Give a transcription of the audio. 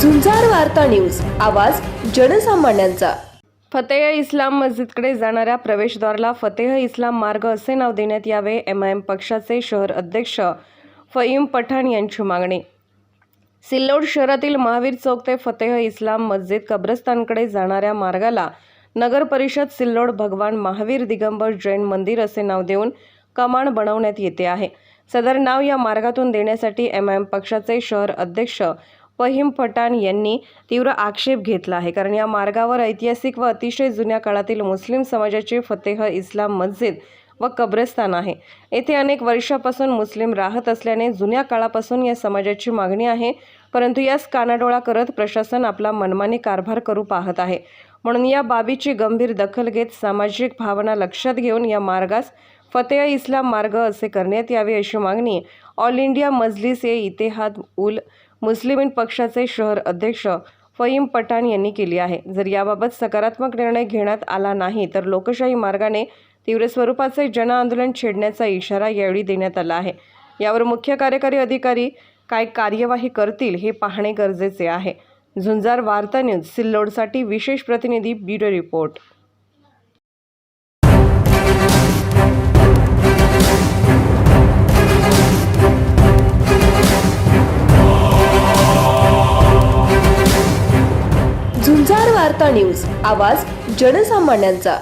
झुंजार वार्ता न्यूज. आवाज जनसामान्यांचा. फतेह इस्लाम मस्जिदकडे जाणाऱ्या प्रवेशद्वाराला फतेह इस्लाम मार्ग असे नाव देण्यात यावे एम आय एम पक्षाचे शहर अध्यक्ष फईम पठाण यांची मागणी. सिल्लोड शहरातील महावीर चौक ते फतेह इस्लाम मस्जिद कब्रस्तानकडे जाणाऱ्या मार्गाला नगर परिषद सिल्लोड भगवान महावीर दिगंबर जैन मंदिर असे नाव देऊन कमान बनवण्यात येते आहे. सदर नाव या मार्गातून देण्यासाठी एम आय एम पक्षाचे शहर अध्यक्ष फहीम पठाण यांनी तीव्र आक्षेप घेतला आहे. कारण या मार्गावर ऐतिहासिक व अतिशय जुन्या काळातील मुस्लिम समाजाचे फतेह इस्लाम मस्जिद व कब्रस्तान आहे. येथे अनेक वर्षापासून मुस्लिम राहत असल्याने जुन्या काळापासून या समाजाची मागणी आहे. परंतु यास कानाडोळा करत प्रशासन आपला मनमानी कारभार करू पाहत आहे. म्हणून या बाबीची गंभीर दखल घेत सामाजिक भावना लक्षात घेऊन या मार्गास फतेह इस्लाम मार्ग असे करण्यात यावे अशी मागणी ऑल इंडिया मजलिस ए इतिहाद उल मुस्लिम पक्षाचे शहर अध्यक्ष फईम पठाण यांनी केली आहे. जर याबाबत सकारात्मक निर्णय घेण्यात आला नाही तर लोकशाही मार्गाने तीव्र स्वरूपाचे जनआंदोलन छेडण्याचा इशारा यावेळी देण्यात आला आहे. यावर मुख्य कार्यकारी अधिकारी काय कार्यवाही करतील हे पाहणे गरजेचे आहे. झुंजार वार्ता न्यूज सिल्लोडसाठी विशेष प्रतिनिधी ब्युरो रिपोर्ट. वार्ता न्यूज आवाज जनसामान्यांचा.